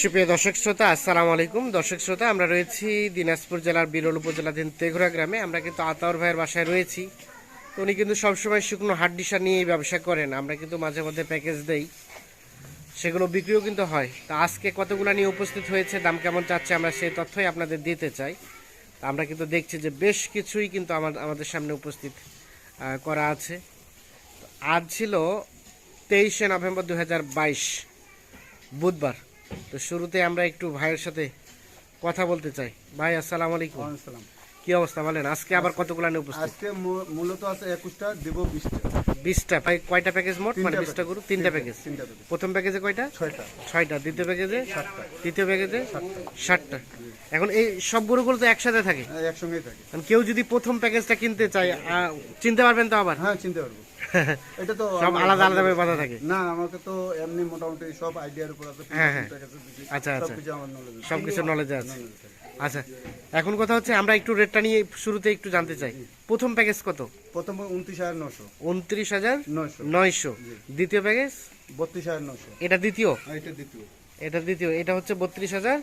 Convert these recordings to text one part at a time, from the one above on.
সুপ্রিয় দর্শক শ্রোতা, আসসালামু আলাইকুম। দর্শক শ্রোতা, আমরা রয়েছি দিনাজপুর জেলার বিরল উপজেলাধীন তেঘরা গ্রামে। আমরা কিন্তু আতাউর ভাইয়ের বাসায় রয়েছি। তো উনি কিন্তু সবসময় শুকনো হাড্ডিসা নিয়ে ব্যবসা করেন। আমরা কিন্তু মাঝে মধ্যে প্যাকেজ দেই। সেগুলো বিক্রিও কিন্তু হয়। তা আজকে কতগুলো নিয়ে উপস্থিত হয়েছে, দাম কেমন চাচ্ছে, আমরা সেই তথ্যই আপনাদের দিতে চাই। তা আমরা কিন্তু দেখছি যে বেশ কিছুই কিন্তু আমার, আমাদের সামনে উপস্থিত করা আছে। আজ ছিল তেইশে নভেম্বর দু হাজার বাইশ, বুধবার। তো শুরুতে আমরা একটু ভাইয়ের সাথে কথা বলতে চাই। ভাই আসসালামু আলাইকুম। কি অবস্থা? বলেন আজকে আবার কতগুলো নিয়ে উপস্থিত? আজকে মূলত আছে একুশটা দিব বিশটা। বিশটা। ভাই কয়টা প্যাকেজ মোট? মানে তিনটা বিশটা package। গরু তিনটা প্যাকেজ তিনটা প্রথম প্যাকেজে কয়টা? ছয়টা। ছয়টা। দ্বিতীয় প্যাকেজে তৃতীয় প্যাকেজে ষাটটা এখন এই সব গরুগুলো তো একসাথে থাকে? হ্যাঁ, একসঙ্গেই থাকে। কেউ যদি প্রথম প্যাকেজটা কিনতে চায় চিনতে পারবেন তো আবার? হ্যাঁ চিনতে পারব। এটা তো সব আলাদা আলাদা ভাবে বাঁধা থাকে। না আমাকে তো এমনি মোটামুটি সব আইডিয়ার উপর আছে হ্যাঁ, হ্যাঁ। আচ্ছা, আচ্ছা। আছে। নলেজে আছে। আচ্ছা এখন কথা হচ্ছে আমরা একটু রেটটা নিয়ে শুরুতে একটু জানতে চাই। প্রথম প্যাকেজ কত? প্রথম উনত্রিশ হাজার নশো উনত্রিশ হাজার নয়শো। দ্বিতীয় প্যাকেজ বত্রিশ হাজার নশো এটা দ্বিতীয়? এটা দ্বিতীয়। এটা দ্বিতীয়। এটা হচ্ছে বত্রিশ হাজার?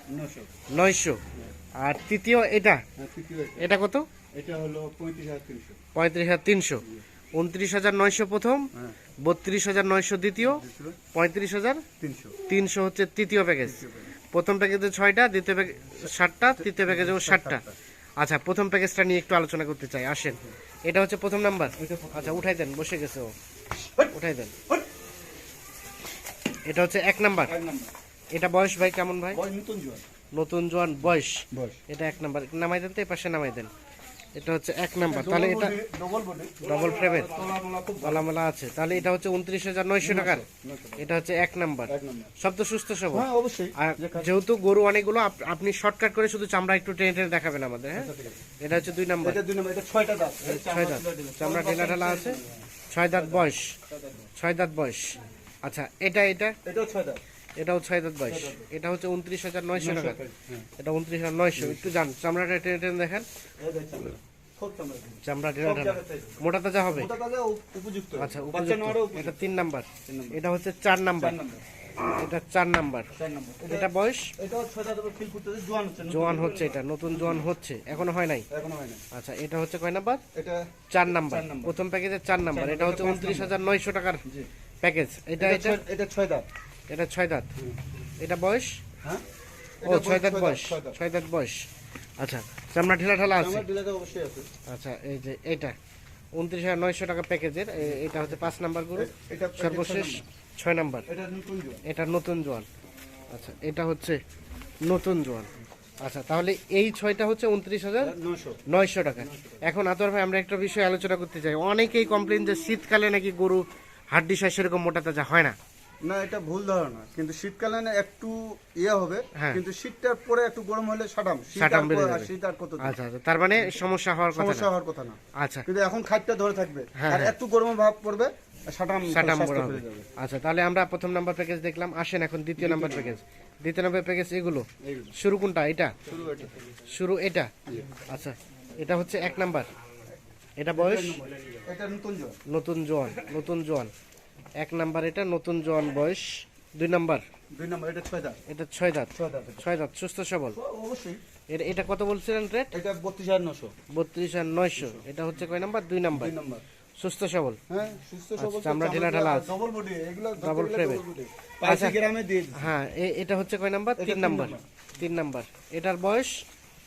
নয়শো। আর তৃতীয় এটা? আর তৃতীয় এটা। এটা কত? এটা হলো পঁয়ত্রিশ হাজার তিনশো। পঁয়ত্রিশ হাজার তিনশো। উনত্রিশ হাজার নয়শো প্রথম হ্যাঁ। বত্রিশ হাজার নয়শো দ্বিতীয় পঁয়ত্রিশ হাজার তিনশো। হচ্ছে তৃতীয় প্যাকেজ প্রথম প্যাকেজে ছয়টা দ্বিতীয় প্যাকেজ ষাটটা তৃতীয় প্যাকেজেও ষাটটা আচ্ছা প্রথম প্যাকেজটা নিয়ে একটু আলোচনা করতে চাই। আসেন। এটা হচ্ছে প্রথম নাম্বার আচ্ছা উঠাই দেন বসে গেছে ও। উঠাই দেন। এটা হচ্ছে এক নাম্বার এটা বয়স ভাই কেমন ভাই? নতুন জোয়ান। বয়স। বয়স। এটা এক নাম্বার নামাই দেন তো এই পাশে নামাই দেন। এটা হচ্ছে এক নাম্বার। তাহলে এটা ডবল ফ্রেমের তলা মলা আছে। তাহলে এটা হচ্ছে উনত্রিশ হাজার নয়শো টাকার। এটা হচ্ছে এক নাম্বার। সব তো সুস্থ সবল। হ্যাঁ অবশ্যই। যেহেতু গরু অনেকগুলো আপ- আপনি শর্টকাট করে শুধু চামড়া একটু টেনে টেনে দেখাবেন আমাদের হ্যাঁ? এটা হচ্ছে দুই নাম্বার। এটা দুই নম্বর এটা ছয়টা দাঁত। ছয় দাঁত। চামড়া ঢেলা ঢালা আছে। ছয় দাঁত বয়স। ছয় দাঁত বয়স। আচ্ছা এটা এটা? এটাও ছয় দাঁত। এটাও ছয় দাঁত বয়স। এটা হচ্ছে উনত্রিশ হাজার নয়শো টাকা। এটা উনত্রিশ হাজার নয়শো। একটু যান চামড়াটা টেনে টেনে দেখেন। চামড়া। মোটা তাজা হবে? আচ্ছা এটা তিন নাম্বার। এটা হচ্ছে চার নাম্বার। এটা চার নাম্বার। এটা বয়স? জোয়ান হচ্ছে হচ্ছে এটা নতুন জোয়ান হচ্ছে। এখনও হয় নাই? হয় আচ্ছা এটা হচ্ছে কয় নাম্বার? চার নাম্বার। প্রথম প্যাকেজের চার নাম্বার। এটা হচ্ছে উনত্রিশ হাজার নয়শো টাকার প্যাকেজ এটা এটা এটা ছয়- এটা এটা ছয় দাঁত। এটা বয়স? হ্যাঁ? ও ছয় দাঁত বয়স। ছয় দাঁত। বয়স। আচ্ছা চামড়া ঢেলা ঢালা আছে? আচ্ছা এই যে এটা। উনত্রিশ হাজার নয়শো টাকা প্যাকেজের এটা হচ্ছে পাঁচ নাম্বার গরু। সর্বশেষ ছয় নাম্বার। এটা নতুন জোয়ান। এটা নতুন জোয়ান। আচ্ছা এটা হচ্ছে নতুন জোয়ান। আচ্ছা তাহলে এই ছয়টা হচ্ছে উনত্রিশ হাজার নয়শো। টাকা। এখন আতর ভাই আমরা একটা বিষয় আলোচনা করতে চাই। অনেকেই কমপ্লেন যে শীতকালে নাকি গরু হাড্ডি সাই সেরকম মোটা তাজা হয় না। না এটা ভুল ধারণা। কিন্তু শীতকালে না একটু ইয়ে হবে হ্যাঁ। কিন্তু শীতটার পরে একটু গরম হলে সাটাম। সাটাম বেড়ে যাবে। শীত আর কত আচ্ছা আচ্ছা। তার মানে সমস্যা হওয়ার কথা সমস্যা হওয়ার কথা না। আচ্ছা। কিন্তু এখন খাটটা ধরে থাকবে। হ্যাঁ, আর হ্যাঁ। একটু গরম ভাব পড়বে সাটাম সাটাম হবে। আচ্ছা তাহলে আমরা প্রথম নাম্বার প্যাকেজ দেখলাম। আসেন এখন দ্বিতীয় নাম্বার প্যাকেজ দ্বিতীয় নাম্বার প্যাকেজ এগুলো? শুরু কোনটা? এটা? শুরু এটা। শুরু এটা? আচ্ছা এটা হচ্ছে এক নাম্বার এটা বয়স? এটা নতুন জল নতুন জোয়ান নতুন জোয়ান এক নাম্বার এটা নতুন জোয়ান বয়স। দুই নাম্বার? দুই নম্বর এটা ছয় দাঁত। এটা ছয় দাঁত। ছয় দাঁত সুস্থ সবল। অবশ্যই। এটা এটা কত বলছিলেন রেট? এটা বত্রিশ হাজার নশো বত্রিশ আর নয়শো। এটা হচ্ছে কয় নাম্বার? দুই নাম্বার। দুই নম্বর। সুস্থ সবল। হ্যাঁ সুস্থ সবল আচ্ছা, চামড়া ঢেলা ঢালা ডবল বডি এগুলো Double frame আচ্ছা। গ্রামে দিয়ে হ্যাঁ এটা হচ্ছে কয় নাম্বার? তিন তিন নাম্বার। তিন নাম্বার। এটার বয়স?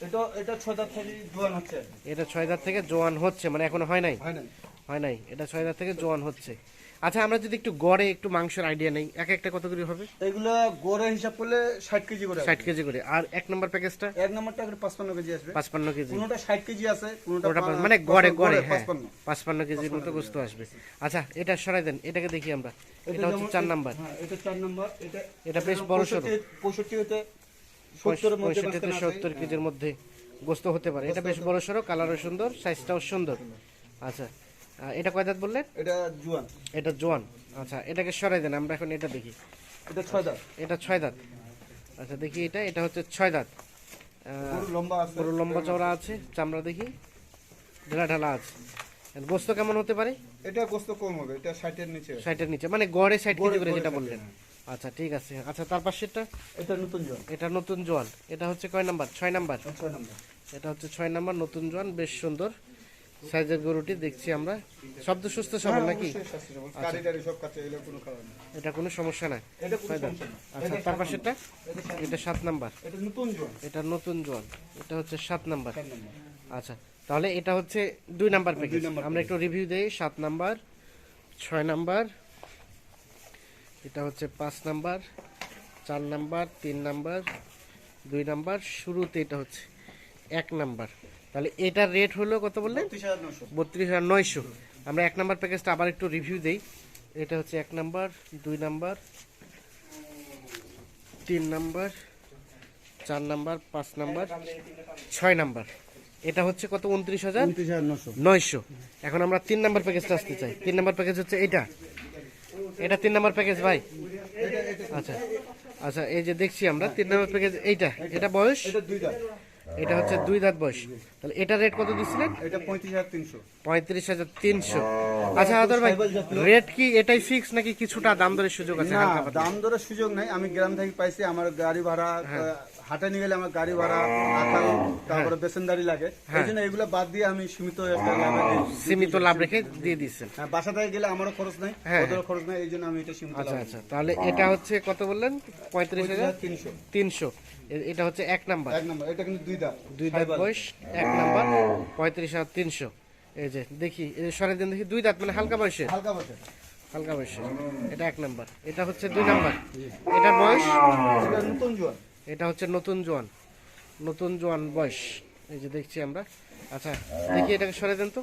এটা এটা ছয় দাঁত থেকে জোয়ান হচ্ছে। এটা ছয় দাঁত থেকে জোয়ান হচ্ছে মানে এখনও হয় নাই? হয় হয় নাই। এটা ছয় দাঁত থেকে জোয়ান হচ্ছে। আচ্ছা আমরা যদি একটু গড়ে একটু মাংসের আইডিয়া নেই এক একটা কত করে হবে? এগুলো গড়ে হিসাব করলে ষাট কেজি করে ষাট কেজি করে। আর এক নম্বর প্যাকেজটা এক নম্বরটা করে পাঁচপান্ন কেজি আসবে। পাঁচপান্ন কেজি। কোনোটা ষাট কেজি আছে কোনোটা মানে গড়ে গড়ে হ্যাঁ। পাঁচপান্ন। কেজির মতো গোস্ত আসবে। আচ্ছা এটা সরাই দেন এটাকে দেখি আমরা। এটা হচ্ছে চার নাম্বার। হ্যাঁ এটা চার নাম্বার। এটা এটা বেশ বড় সড়ো। পঁয়ষট্টি- হতে পঁয়ষট্টি থেকে সত্তর কেজির মধ্যে গোস্ত হতে পারে। এটা বেশ বড় সড়ো কালারও সুন্দর সাইজটাও সুন্দর। আচ্ছা এটা কয় দাঁত বললেন? এটা জুয়ান। এটা জোয়ান। আচ্ছা এটাকে সরাই দেন আমরা এখন এটা দেখি। এটা ছয় দাঁত। এটা ছয় দাঁত। আচ্ছা দেখি এটা এটা হচ্ছে ছয় দাঁত। লম্বা আছে। পুরো লম্বা চওড়া আছে চামড়া দেখি। ঢেলা ঢালা আছে। গোস্ত কেমন হতে পারে? এটা গোস্ত কম হবে এটা ষাটের নিচে। ষাটের নিচে মানে গড়ে ষাট কেজি করে যেটা বললেন। আচ্ছা ঠিক আছে। আচ্ছা তার পাশেরটা? এটা নতুন জল এটা নতুন জোয়ান। এটা হচ্ছে কয় নাম্বার? ছয় নাম্বার। ছয় নম্বর। এটা হচ্ছে ছয় নাম্বার নতুন জোয়ান বেশ সুন্দর। সাইজের গরুটি দেখছি আমরা। শব্দ সুস্থ সবল নাকি? সব কোনো খাবার নেই। এটা কোনো সমস্যা নাই। আচ্ছা তার পাশেরটা? এটা সাত নাম্বার। এটা নতুন জোয়ান। এটা হচ্ছে সাত নাম্বার। আচ্ছা তাহলে এটা হচ্ছে দুই নাম্বার প্যাকেজ নাম্বার আমরা একটু রিভিউ দেই। সাত নাম্বার ছয় নাম্বার এটা হচ্ছে পাঁচ নাম্বার চার নাম্বার তিন নাম্বার দুই নাম্বার শুরুতে এটা হচ্ছে। এক নাম্বার। তাহলে এটার রেট হলো কত বললেন? বত্রিশ হাজার নয়শো। আমরা এক নাম্বার প্যাকেজটা আবার একটু রিভিউ দেই। এটা হচ্ছে এক নাম্বার দুই নাম্বার তিন নাম্বার চার নাম্বার পাঁচ নাম্বার ছয় নাম্বার। এটা হচ্ছে কত? উনত্রিশ হাজার? নয়শো। এখন আমরা তিন নাম্বার প্যাকেজটা আসতে চাই। তিন নাম্বার প্যাকেজ হচ্ছে এটা। এটা তিন নাম্বার প্যাকেজ ভাই? আচ্ছা। আচ্ছা এই যে দেখছি আমরা তিন নাম্বার প্যাকেজ এইটা। এটা বয়স? এটা হচ্ছে দুই দাঁত বয়স। তাহলে এটা রেট কত দিচ্ছিলেন? এটা পঁয়ত্রিশ হাজার তিনশো। পঁয়ত্রিশ হাজার তিনশো। আচ্ছা আদর ভাই রেট কি এটাই ফিক্স নাকি কিছুটা দাম দরের সুযোগ আছে দাম দরের সুযোগ নাই। আমি গ্রাম থেকে পাইছি আমার গাড়ি ভাড়া হ্যাঁ। হাটে নিয়ে গেলে আমার গাড়ি ভাড়া আকাল তারপরে বেসনদারি লাগে। এই জন্য এগুলো বাদ দিয়ে আমি সীমিত একটা লাভে সীমিত লাভ রেখে দিয়ে দিচ্ছেন। হ্যাঁ, বাসা থেকে গেলে আমারও খরচ নাই হ্যাঁ, ওদেরও খরচ নাই এই জন্য আমি এটা সীমিত আচ্ছা আচ্ছা। তাহলে এটা হচ্ছে কত বললেন? পঁয়ত্রিশ হাজার? তিনশো। তিনশো। এটা হচ্ছে এক নাম্বার। এক নম্বর। এটা কিন্তু দুই দাঁত। দুই দাঁত বয়স এক নাম্বার। পঁয়ত্রিশ হাজার তিনশো। এই যে দেখি সরের দিন দেখি দুই দাঁত মানে হালকা বয়সে হালকা বসে হালকা বয়সে এটা এক নাম্বার। এটা হচ্ছে দুই নাম্বার। এটার বয়স? এটা নতুন জোয়ান এটা হচ্ছে নতুন জোয়ান। নতুন জোয়ান বয়স। এই যে দেখছি আমরা। আচ্ছা দেখি এটাকে সরে দেন তো।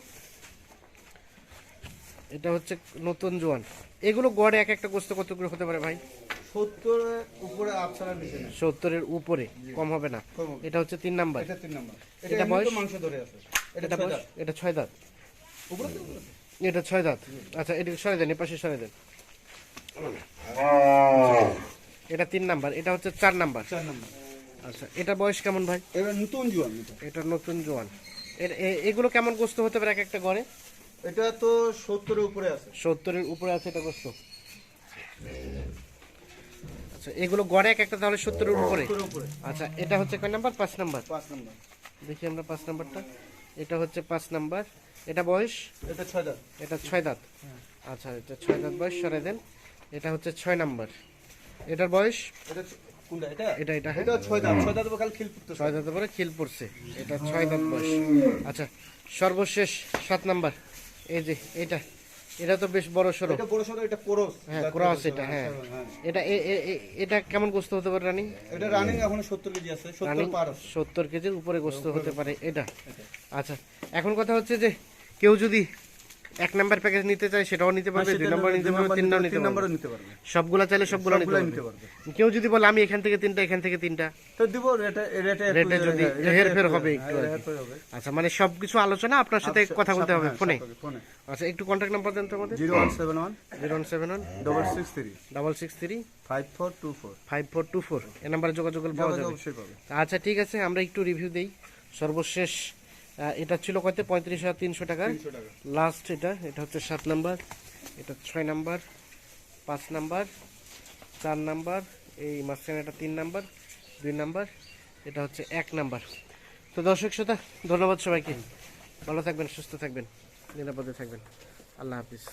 এটা হচ্ছে নতুন জোয়ান। এগুলো গড়ে এক একটা গোস্ত কতগুলো হতে পারে ভাই? সত্তরের উপরে আপসারা সত্তরের উপরে? কম হবে না। এটা হচ্ছে তিন নাম্বার। এটা তিন নম্বর। এটা এটা বয়স? বয়স? মাংস ধরে আছে। এটা এটা ছয় বয়স? দাঁত। এটা ছয় দাঁত। উপরে এটা ছয় দাঁত। আচ্ছা এটাকে সরে দেন এপাশে সরে দেন। এটা তিন নাম্বার এটা হচ্ছে চার নাম্বার। চার নম্বর। আচ্ছা এটা বয়স কেমন ভাই? এবার নতুন জোয়ান এটা। এটা নতুন জোয়ান। এগুলো কেমন গোস্ত হতে পারে এক একটা গড়ে এটা তো সত্তরের উপরে আছে। সত্তরের উপরে আছে এটা গোস্ত? আচ্ছা এগুলো গড়ে এক একটা তাহলে সত্তরের উপরে? আচ্ছা এটা হচ্ছে কয় নাম্বার? পাঁচ নাম্বার। পাঁচ নাম্বার। দেখি আমরা পাঁচ নাম্বারটা। এটা হচ্ছে পাঁচ নাম্বার। এটা বয়স? এটা ছয় দাঁত। এটা ছয় দাঁত। আচ্ছা এটা ছয় দাঁত বয়স সরে দেন। এটা হচ্ছে ছয় নাম্বার। এটার বয়স? এটা এটা? এটা এটা হ্যাঁ। ছয় দাঁত ছয় দাঁত খালি খিল ফুটতে ছয় দাঁতের পরে খিল পড়ছে। এটা ছয় দাঁত বয়স। আচ্ছা সর্বশেষ সাত নাম্বার। এই যে এটা এটা তো বেশ বড় সড়ো। এটা বড় এটা কোরস। হ্যাঁ ক্রস এটা হ্যাঁ। এটা এ- এ- এ- এটা কেমন গোস্ত হতে পারে রানি? এটা রানিং এখন সত্তর কেজি আছে সত্তর রানি পার আছে। সত্তর কেজির উপরে গোস্ত হতে পারে এটা। আচ্ছা এখন কথা হচ্ছে যে কেউ যদি এক নাম্বার প্যাকেজ নিতে চাই সেটাও নিতে পারবে দুই নম্বর নিতে পারবে তিন নম্বর নিতে পারবে। নিতে পারবে। সবগুলা চাইলে সবগুলো নিতে পারবে। কেউ যদি বলে আমি এখান থেকে তিনটা এখান থেকে তিনটা তো দিব রেটে রেটে যদি হ্যাঁ, হেরফের হবে হ্যাঁ, একটু। আচ্ছা মানে সবকিছু আলোচনা আপনার সাথে কথা বলতে হবে হ্যাঁ, ফোনে। ফোনে। আচ্ছা একটু কন্ট্যাক্ট নাম্বার দেন তো আমাদের। Zero one seven one zero one seven one double six three double six three five four two four five four two four এ নাম্বারে যোগাযোগ করলে পাওয়া যাবে। আচ্ছা ঠিক আছে আমরা একটু রিভিউ দেই। সর্বশেষ এটা ছিল কত পঁয়ত্রিশ হাজার তিনশো টাকা। লাস্ট এটা এটা হচ্ছে সাত নাম্বার এটা ছয় নাম্বার পাঁচ নাম্বার চার নাম্বার এই মাঝখানে এটা তিন নাম্বার দুই নাম্বার এটা হচ্ছে এক নাম্বার। তো দর্শক শ্রোতা ধন্যবাদ সবাইকে। ভালো থাকবেন সুস্থ থাকবেন নিরাপদে থাকবেন। আল্লাহ হাফিজ।